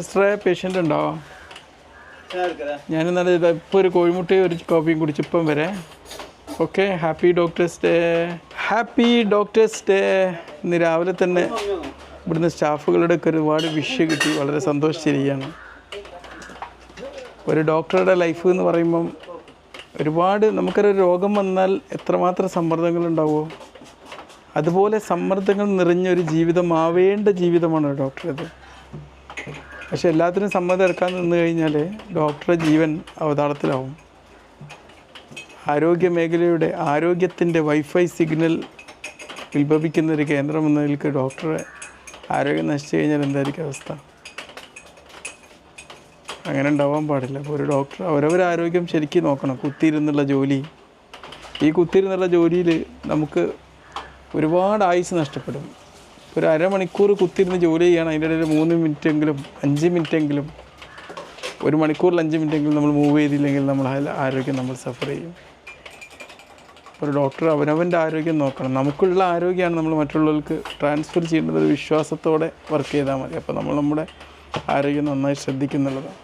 സിസ്റ്ററെ പേഷ്യന്റ് ഉണ്ടോ ഞാൻ ഇന്നലെ ഇപ്പോൾ ഒരു കോഴിമുട്ടയും ഒരു കോഫിയും കുടിച്ച് ഇപ്പം വരെ. Okay happy doctors day happy doctors day ഇന്ന് രാവിലെ തന്നെ ഇവിടുന്ന് സ്റ്റാഫുകളുടെ ഒക്കെ ഒരുപാട് വിഷ് കിട്ടി. വളരെ സന്തോഷിച്ചിരിക്കുകയാണ്. ഒരു ഡോക്ടറുടെ ലൈഫ് എന്ന് പറയുമ്പം ഒരുപാട് നമുക്കൊരു രോഗം വന്നാൽ എത്രമാത്രം സമ്മർദ്ദങ്ങൾ ഉണ്ടാവുമോ? അതുപോലെ സമ്മർദ്ദങ്ങൾ നിറഞ്ഞൊരു ജീവിതമാവേണ്ട ജീവിതമാണ് ഡോക്ടർ ഡോക്ടറേത് പക്ഷെ എല്ലാത്തിനും സമ്മതം എടുക്കാൻ നിന്ന് കഴിഞ്ഞാൽ ഡോക്ടറെ ജീവൻ അവതാളത്തിലാവും. ആരോഗ്യ മേഖലയുടെ ആരോഗ്യത്തിന്റെ വൈഫൈ സിഗ്നൽ ഉത്ഭവിക്കുന്ന ഒരു കേന്ദ്രം എന്ന നിലയ്ക്ക് ഡോക്ടറെ ആരോഗ്യം നശിച്ചു കഴിഞ്ഞാൽ എന്തായിരിക്കും അവസ്ഥ? അങ്ങനെ ഉണ്ടാവാൻ പാടില്ല. അപ്പോൾ ഒരു ഡോക്ടർ അവരവർ ആരോഗ്യം ശരിക്കും നോക്കണം. കുത്തിയിരുന്നുള്ള ജോലി. ഈ കുത്തിയിരുന്നുള്ള ജോലിയിൽ നമുക്ക് ഒരുപാട് ആയുസ് നഷ്ടപ്പെടും. ഒരു അരമണിക്കൂർ കുത്തിയിരുന്ന് ജോലി ചെയ്യണം. അതിന്റെ ഇടയിൽ മൂന്ന് മിനിറ്റെങ്കിലും അഞ്ച് മിനിറ്റെങ്കിലും ഒരു മണിക്കൂറിൽ അഞ്ച് മിനിറ്റെങ്കിലും നമ്മൾ മൂവ് ചെയ്തില്ലെങ്കിൽ നമ്മൾ ആരോഗ്യം നമ്മൾ സഫർ ചെയ്യും. ഒരു ഡോക്ടർ അവനവന്റെ ആരോഗ്യം നോക്കണം. നമുക്കുള്ള ആരോഗ്യമാണ് നമ്മൾ മറ്റുള്ളവർക്ക് ട്രാൻസ്ഫർ ചെയ്യേണ്ടത്. ഒരു വിശ്വാസത്തോടെ വർക്ക് ചെയ്താൽ മതി. അപ്പോൾ നമ്മൾ നമ്മുടെ ആരോഗ്യം നന്നായി ശ്രദ്ധിക്കുന്നുള്ളതാണ്.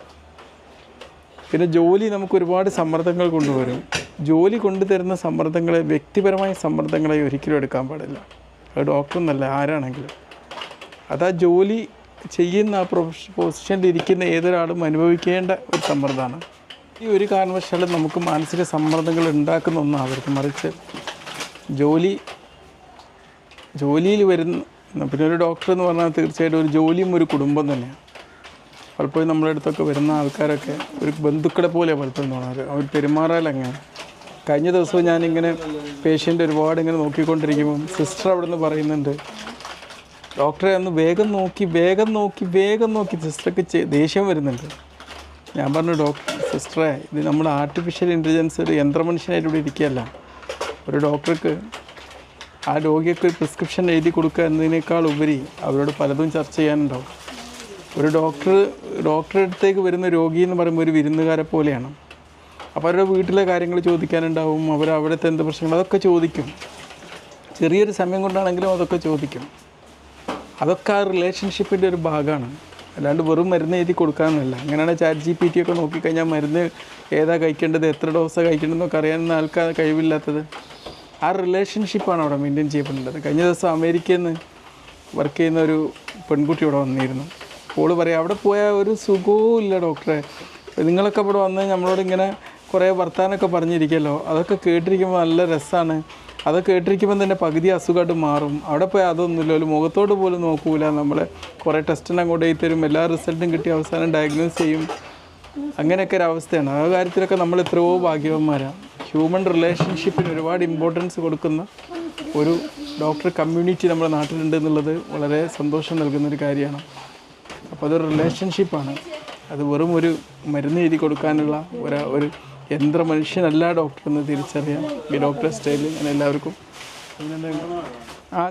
പിന്നെ ജോലി നമുക്ക് ഒരുപാട് സമ്മർദ്ദങ്ങൾ കൊണ്ടുവരും. ജോലി കൊണ്ടുതരുന്ന സമ്മർദ്ദങ്ങളെ വ്യക്തിപരമായ സമ്മർദ്ദങ്ങളെ ഒരിക്കലും എടുക്കാൻ പാടില്ല. ഡോക്ടർ എന്നല്ല ആരാണെങ്കിലും. അത് ആ ജോലി ചെയ്യുന്ന ആ പ്രൊഫഷ പൊസിഷനിൽ ഇരിക്കുന്ന ഏതൊരാളും അനുഭവിക്കേണ്ട ഒരു സമ്മർദ്ദമാണ്. ഈ ഒരു കാരണവശാലും നമുക്ക് മാനസിക സമ്മർദ്ദങ്ങൾ ഉണ്ടാക്കുന്ന ഒന്നാവരുത് മറിച്ച് ജോലി ജോലിയിൽ വരുന്ന പിന്നെ ഒരു ഡോക്ടർ എന്ന് പറഞ്ഞാൽ തീർച്ചയായിട്ടും ഒരു ജോലിയും ഒരു കുടുംബം തന്നെയാണ്. പലപ്പോഴും നമ്മുടെ അടുത്തൊക്കെ വരുന്ന ആൾക്കാരൊക്കെ ഒരു ബന്ധുക്കളെ പോലെ പലപ്പോഴും തോന്നാറ്. അവർ പെരുമാറാൽ അങ്ങനെ കഴിഞ്ഞ ദിവസവും ഞാനിങ്ങനെ പേഷ്യന്റ് ഒരുപാട് ഇങ്ങനെ നോക്കിക്കൊണ്ടിരിക്കുമ്പം സിസ്റ്റർ അവിടെ നിന്ന് പറയുന്നുണ്ട് ഡോക്ടറെ ഒന്ന് വേഗം നോക്കി വേഗം നോക്കി വേഗം നോക്കി. സിസ്റ്റർക്ക് ദേഷ്യം വരുന്നുണ്ട്. ഞാൻ പറഞ്ഞു ഡോക്ടർ സിസ്റ്ററെ ഇത് നമ്മൾ ആർട്ടിഫിഷ്യൽ ഇന്റലിജൻസ് ഒരു യന്ത്രമനുഷ്യനായിട്ട് ഇവിടെ ഇരിക്കുകയല്ല. ഒരു ഡോക്ടർക്ക് ആ രോഗിക്ക് പ്രിസ്ക്രിപ്ഷൻ എഴുതി കൊടുക്കുക എന്നതിനേക്കാൾ ഉപരി അവരോട് പലതും ചർച്ച ചെയ്യാനുണ്ടാവും. ഒരു ഡോക്ടർ ഡോക്ടറെ അടുത്തേക്ക് വരുന്ന രോഗി എന്ന് പറയുമ്പോൾ ഒരു വിരുന്നുകാരെ പോലെയാണ്. അപ്പോൾ അവരുടെ വീട്ടിലെ കാര്യങ്ങൾ ചോദിക്കാനുണ്ടാവും അവർ അവിടുത്തെ എന്ത് പ്രശ്നങ്ങൾ അതൊക്കെ ചോദിക്കും. ചെറിയൊരു സമയം കൊണ്ടാണെങ്കിലും അതൊക്കെ ചോദിക്കും. അതൊക്കെ ആ റിലേഷൻഷിപ്പിന്റെ ഒരു ഭാഗമാണ്. അല്ലാണ്ട് വെറും മരുന്ന് എഴുതി കൊടുക്കാമെന്നല്ല അങ്ങനെയാണ് ചാറ്റ് ജി പി ടി ഒക്കെ നോക്കിക്കഴിഞ്ഞാൽ മരുന്ന് ഏതാ കഴിക്കേണ്ടത് എത്ര ഡോസാണ് കഴിക്കേണ്ടതെന്നൊക്കെ അറിയാവുന്ന ആൾക്കാർ കഴിവില്ലാത്തത്. ആ റിലേഷൻഷിപ്പാണ് അവിടെ മെയിന്റെയിൻ ചെയ്യപ്പെടേണ്ടത് കഴിഞ്ഞ ദിവസം അമേരിക്കയിൽ നിന്ന് വർക്ക് ചെയ്യുന്ന ഒരു പെൺകുട്ടി ഇവിടെ വന്നിരുന്നു. ഓൾ പറയാം അവിടെ പോയാൽ ഒരു സുഖവും ഇല്ല ഡോക്ടറെ നിങ്ങളൊക്കെ ഇവിടെ വന്ന് നമ്മളോട് ഇങ്ങനെ കുറേ വർത്താനമൊക്കെ പറഞ്ഞിരിക്കുമല്ലോ അതൊക്കെ കേട്ടിരിക്കുമ്പോൾ നല്ല രസമാണ് അതൊക്കെ കേട്ടിരിക്കുമ്പോൾ തന്നെ പകുതി അസുഖമായിട്ട് മാറും. അവിടെ പോയി അതൊന്നുമില്ല. ഒരു മുഖത്തോട് പോലും നോക്കൂല നമ്മൾ കുറേ ടെസ്റ്റിന് അങ്ങോട്ട് പോയി തരും. എല്ലാ റിസൾട്ടും കിട്ടി. അവസാനം ഡയഗ്നോസ് ചെയ്യും. അങ്ങനെയൊക്കെ ഒരു അവസ്ഥയാണ്. ആ കാര്യത്തിലൊക്കെ നമ്മൾ എത്രയോ ഭാഗ്യവന്മാരാണ് ഹ്യൂമൻ റിലേഷൻഷിപ്പിന് ഒരുപാട് ഇമ്പോർട്ടൻസ് കൊടുക്കുന്ന ഒരു ഡോക്ടർ കമ്മ്യൂണിറ്റി നമ്മുടെ നാട്ടിലുണ്ട് എന്നുള്ളത് വളരെ സന്തോഷം നൽകുന്ന ഒരു കാര്യമാണ്. അപ്പോൾ അതൊരു റിലേഷൻഷിപ്പാണ് അത് വെറും ഒരു മരുന്ന് എഴുതി കൊടുക്കാനുള്ള ഒരു ഒരു യന്ത്ര മനുഷ്യനല്ല ഡോക്ടർ എന്ന് തിരിച്ചറിയാം. ഡോക്ടർ സ്റ്റൈലിൽ ഞാൻ എല്ലാവർക്കും.